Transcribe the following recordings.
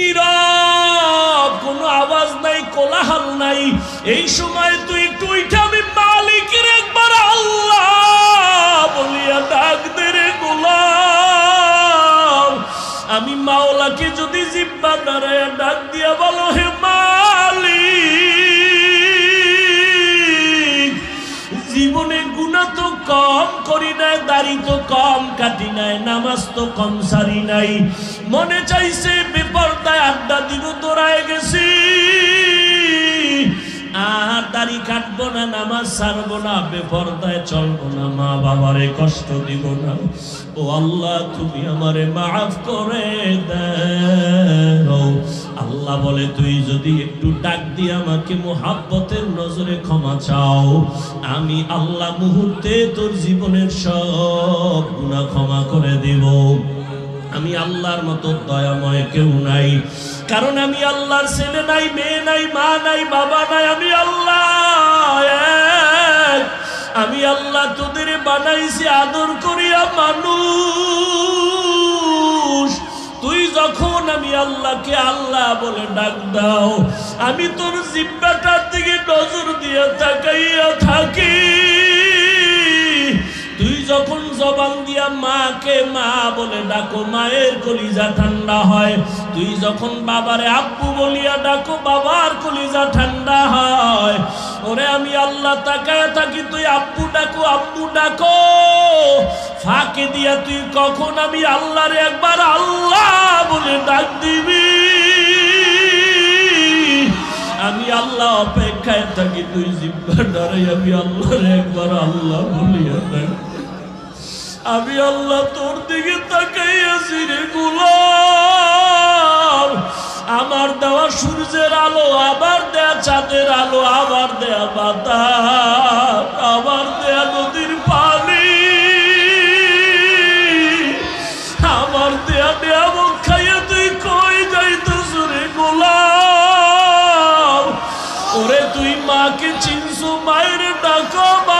নীরব আওয়াজ নাই নাই। এই সময় তুই আমি মালিকের একবার আল্লাহ বলিয়া রে গোলাম। আমি মাওলাকে যদি জিব্বা দাঁড়ায় ডাক দিয়া বলো, হে মালিক, জীবনে গুণা তো কম করি নাই দাড়ি তো কম, কাটি নাই, নামাজ তো কম, সারি নাই। মনে চাইছে বেপরদায় আড্ডা দিব দৌড়ায় গেছি। আর দাড়ি কাটবো না, নামাজ ছাড়বো না, বেপরদায় চলবো না, মা বাবারে কষ্ট দিব না। ও আল্লাহ, তুমি আমারে মাফ করে দাও আল্লাহ বলে, তুই যদি একটু ডাক দিয়ে আমাকে মোহাব্বতের নজরে ক্ষমা চাও, আমি আল্লাহ মুহূর্তে তোর জীবনের সব গুণা ক্ষমা করে দেব। আমি আল্লাহর মতো দয়াময় কেউ নাই। কারণ আমি আল্লাহর ছেলে নাই, মেয়ে নাই, মা নাই, বাবা নাই, আমি আল্লাহ আমি আল্লাহ তোদের বানাইছি আদর করিয়া মানুষ। তুই যখন আমি আল্লাহকে আল্লাহ বলে ডাক দাও। আমি তোর জিব্বাটার দিকে নজর দিয়ে তাকাইয়া থাকি। তুই যখন জবান দিয়া মাকে মা বলে ডাকো, মায়ের কলিজা ঠান্ডা হয়। তুই যখন বাবারে আব্বু বলিয়া ডাকো, বাবার কলিজা ঠান্ডা হয়। ওরে আমি আল্লাহ তাকায় থাকি, তুই আব্বু ডাকো আব্বু ডাকো। ফাঁকে দিয়া তুই কখন আমি আল্লাহরে একবার আল্লাহ বলে ডাক দিবি? আমি আল্লাহ অপেক্ষায় থাকি, তুই জিব্বা ডরাই আমি আল্লাহর একবার আল্লাহ বলিয়া ডাক আমি আল্লাহ তোর দিকে তাকাইয়াছি রে গোলাম। আমার দেওয়া সূর্যের আলো আবার দেয়া চাঁদের আলো আবার দেয়া বাতাস আবার দেয়া নদীর পানি। আমার দেয়া দেয়া মুখ খাইয়া তুই কই যাইতেছ রে গোলাম? ওরে তুই মাকে চিনছো, মায়ের ডাকো বাবারে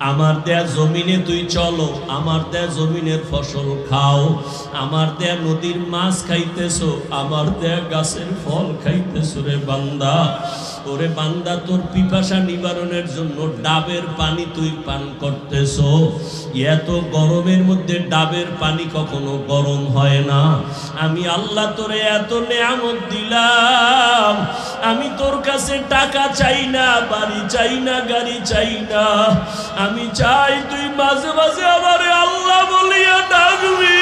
আমার দেয়া জমিনে তুই চলো, আমার দেয়া জমিনের ফসল খাও। আমার দেয়া নদীর মাছ খাইতেছো, আমার দেয়া গাছের ফল খাইতেছ রে বান্দা। ওরে বান্দা, তোর পিপাসা নিবারণের জন্য ডাবের পানি তুই পান করতেছো। এত গরমের মধ্যে ডাবের পানি কখনো গরম হয় না। আমি আল্লাহ তোরে এত নেয়ামত দিলাম। আমি তোর কাছে টাকা চাই না, বাড়ি চাই না, গাড়ি চাই না। আমি চাই তুই মাঝে মাঝে আমার আল্লাহ বলিয়া ডাকবি।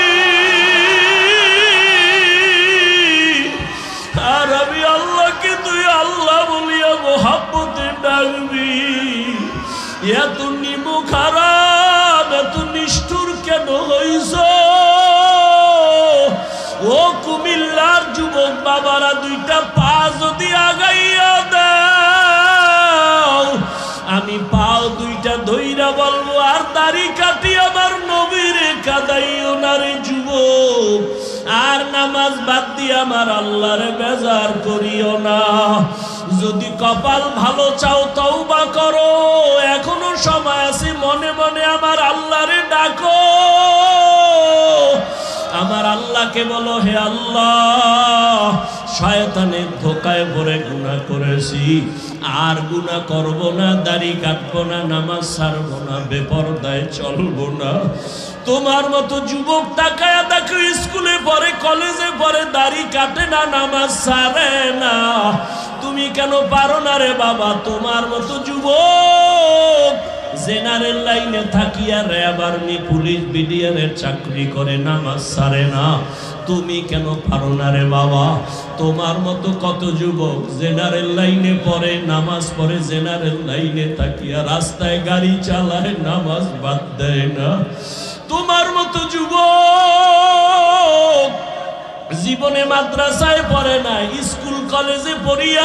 আর আমি আল্লাহকে তুই আল্লাহ বলিয়া মোহাব্বতে ডাকবি। এত নিমু খারাপ, এত নিষ্ঠুর কেন হইছ? ও কুমিল্লার যুবক বাবারা, দুইটা পা যদি আগাইয়া দাও, আমি পাও দুইটা ধইরা বলব, আর দাড়ি কাটি আমার নবীর কাদাইও না রে যুবক। আর নামাজ বাদ দিয়ে আমার আল্লাহর বেজার করিও না। যদি কপাল ভালো চাও তওবা করো। এখনও সময় আছে, মনে মনে আমার আল্লাহরে ডাকো। আমার আল্লাহকে বলো, হে আল্লাহ শয়তানের ধোকায় পড়ে গুনাহ করেছি। আর গুনাহ করব না, দাড়ি কাটবো না, নামাজ ছাড়বো না, বেপরদায় চলবো না। তোমার মতো যুবক তাকায়া দেখো, স্কুলে পরে কলেজে পড়ে, দাড়ি কাটে না, নামাজ ছাড়ে না। তুমি কেন পারো না রে বাবা? তোমার মতো যুবক জেনারেল লাইনে থাকিয়া র্যাব আর্মি পুলিশ বিডিআরের চাকরি করে, নামাজ সারে না। তুমি কেন পারো না রে বাবা? তোমার মতো কত যুবক জেনারেল লাইনে পড়ে, নামাজ পড়ে, জেনারেল লাইনে থাকিয়া রাস্তায় গাড়ি চালায়, নামাজ বাদ দেয় না। তোমার মতো যুবক জীবনে মাদ্রাসায় পড়ে না স্কুল কলেজে পড়িয়া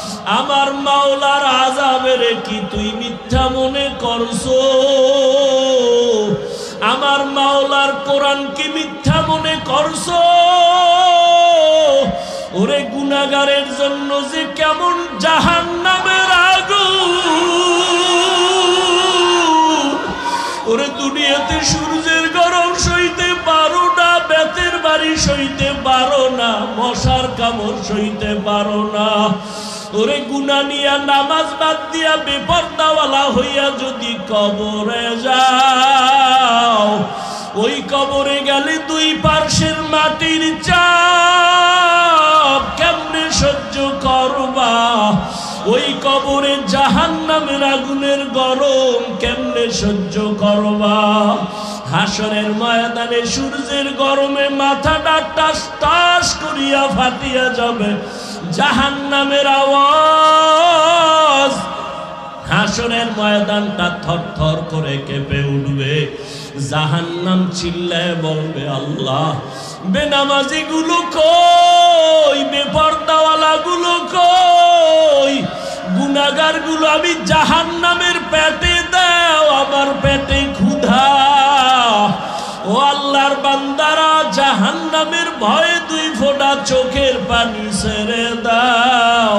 আমার মাওলার আজাবের কি তুই মিথ্যা মনে করছ? আমার মাওলার কোরআন কি মিথ্যা মনে করছ? ওরে গুনাগারের জন্য যে কেমন জাহান নামের আগুন। ওরে দুনিয়াতে সূর্যের গরম সইতে পারো না, বেতের বাড়ি সইতে পারো না, মশার কামড় সইতে পারো না। ওরে গুনা নিয়া নামাজ বাদ দিয়া বেপর্দাওয়ালা হইয়া যদি কবরে যাও, ওই কবরে গেলে দুই পার্শ্বের মাটির চাপ কেমনে সহ্য করবা? ওই কবরে জাহান নামের আগুনের গরম কেমনে সহ্য করবা? হাসনের ময়দানে সূর্যের গরমে মাথাটা টাস টাস করিয়া ফাটিয়া যাবে। জাহান নামের আওয়াজ হাসরের ময়দানটা থর থর করে কেঁপে উঠবে। জাহান্নাম চিল্লায় বলবে, আল্লাহ বেনামাজি গুলো কই? বেপর্দাওয়ালা গুলো কই? গুনাগারগুলো আমি জাহান্নামের পেটে দাও, আমার পেটে ক্ষুধা। ও আল্লাহর বান্দারা, জাহান্নামের ভয়ে দুই ফোঁটা চোখের পানি ছেড়ে দাও।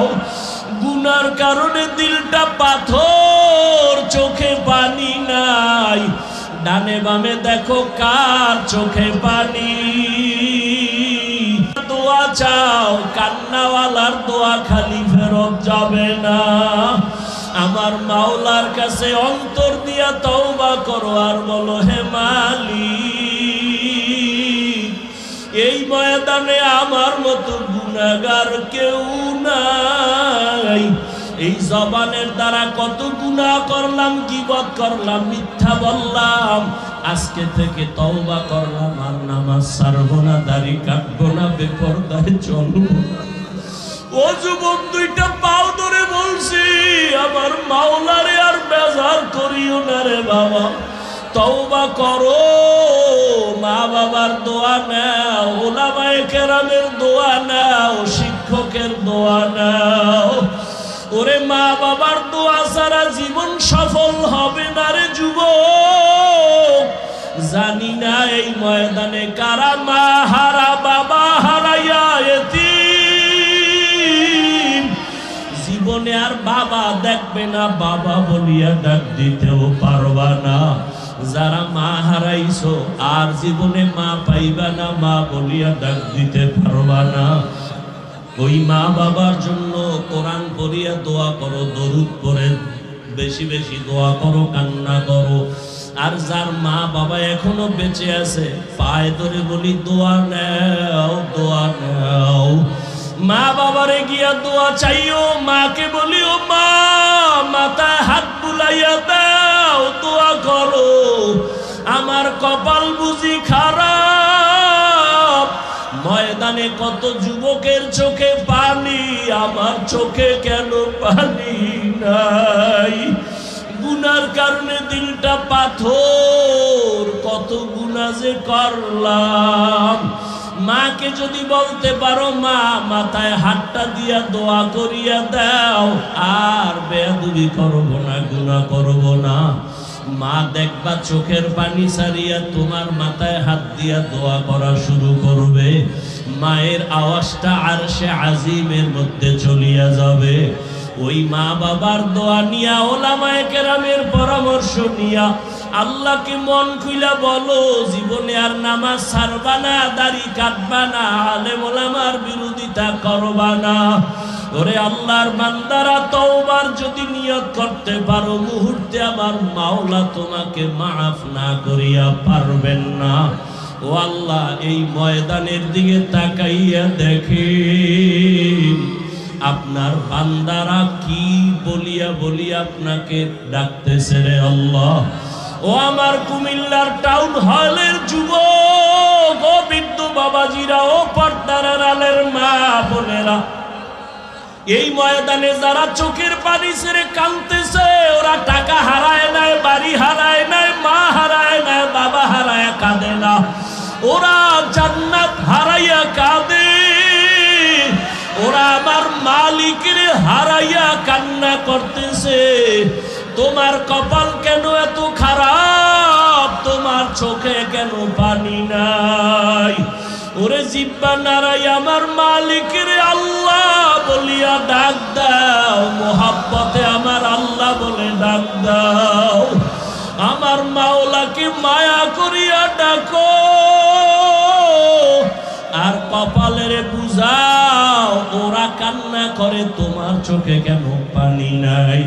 গুনার কারণে দিলটা পাথর, চোখে পানি নাই। ডানে বামে দেখো কার চোখে পানি। দোয়া চাও, কান্নাওয়ালার দোয়া খালি ফেরত যাবে না। আমার মাওলার কাছে অন্তর দিয়া তওবা করো আর বলো, হে মালিক ময়দানে আমার মতো গুনাগার কেউ নাই। এই জবানের দ্বারা কত গুনাহ করলাম, গিবত করলাম, মিথ্যা বললাম। আজকে থেকে তওবা করলাম আর নামাজ ছাড়বো না, দাড়ি কাটবো না, বেপরদায় চলবো ও যুবক, দুইটা পাও ধরে বলছি, আমার মাওলারে আর বেজার করিও না রে বাবা। তওবা করো। মা বাবার দোয়া নাও, ওলামায়ে কেরামের দোয়া নাও, শিক্ষকের দোয়া নাও। ওরে মা বাবার দোয়া ছাড়া জীবন সফল হবে না রে যুব জানি না এই ময়দানে কারা মা হারা, বাবা হারাইয়া এতিম। জীবনে আর বাবা দেখবে না, বাবা বলিয়া ডাক দিতেও পারবা না। যারা মা হারাইছো, আর জীবনে মা পাইবা না, মা বলিয়া ডাক দিতে পারবা না। ওই মা বাবার জন্য কোরআন পড়িয়া দোয়া করো, দরুদ পড়ে, বেশি বেশি দোয়া করো, কান্না করো। আর যার মা বাবা এখনও বেঁচে আছে, পায়ে ধরে বলি, দোয়া নেও দোয়া নেও। মা বাবারে গিয়া দোয়া চাইও, মাকে বলিও, মা, মাথায় হাত বুলাইয়া দাও দোয়া করো আমার কপাল বুঝি খারাপ। ময়দানে কত যুবকের চোখে পানি, আমার চোখে কেন পানি নাই? গুনার কারণে দিলটা পাথর, কত গুণা যে করলাম। মাকে যদি বলতে পারো, মা, মাথায় হাতটা দিয়া দোয়া করিয়া দাও, আর বেয়াদুবি করব না গুণা করব না। মা দেখবা চোখের পানি সারিয়া তোমার মাথায় হাত দিয়া দোয়া করা শুরু করবে। মায়ের আওয়াজটা আর সে আজিমের মধ্যে চলিয়া যাবে। ওই মা বাবার দোয়া নিয়া ওলামায়ে কেরামের পরামর্শ নিয়া আল্লাহকে মন খুইলা বলো, জীবনে আর নামাজ ছাড়বা না, দাড়ি কাটবা না, আলেম ওলামার বিরোধিতা করবা না। ওরে আল্লাহর বান্দারা, তওবার যদি নিয়ত করতে পারো, মুহূর্তে আমার মাওলা তোমাকে মাফ না করিয়া পারবেন না। ও আল্লাহ, এই ময়দানের দিকে তাকাইয়া দেখে আপনার বান্দারা কি বলিয়া বলিয়া আপনাকে ডাকতেছে রে আল্লাহ। ও আমার কুমিল্লার টাউন হলের যুবক, ও বিদ্যু বাবাজিরা, ও পর্দার আলের মা বোনেরা। এই ময়দানে যারা চোখের পানি ছেড়ে কাঁদতেছে, ওরা টাকা হারায় নাই বাড়ি হারায় নাই মা হারায় নাই বাবা হারায়, কাঁদে না। ওরা জান্নাত হারাইয়া কাঁদে। ওরা আমার মালিকের হারাইয়া কান্না করতেছে। তোমার কপাল কেন এত খারাপ? তোমার চোখে কেন পানি নাই? ওরে জিব্বা নারাই আমার মালিকের আল্লাহ বলিয়া ডাক দাও। মোহাব্বতে আমার আল্লাহ বলে ডাক দাও। আমার মাওলাকে মায়া করিয়া ডাকো। আর কপালের বুঝাও ওরা কান্না করে, তোমার চোখে কেন পানি নাই?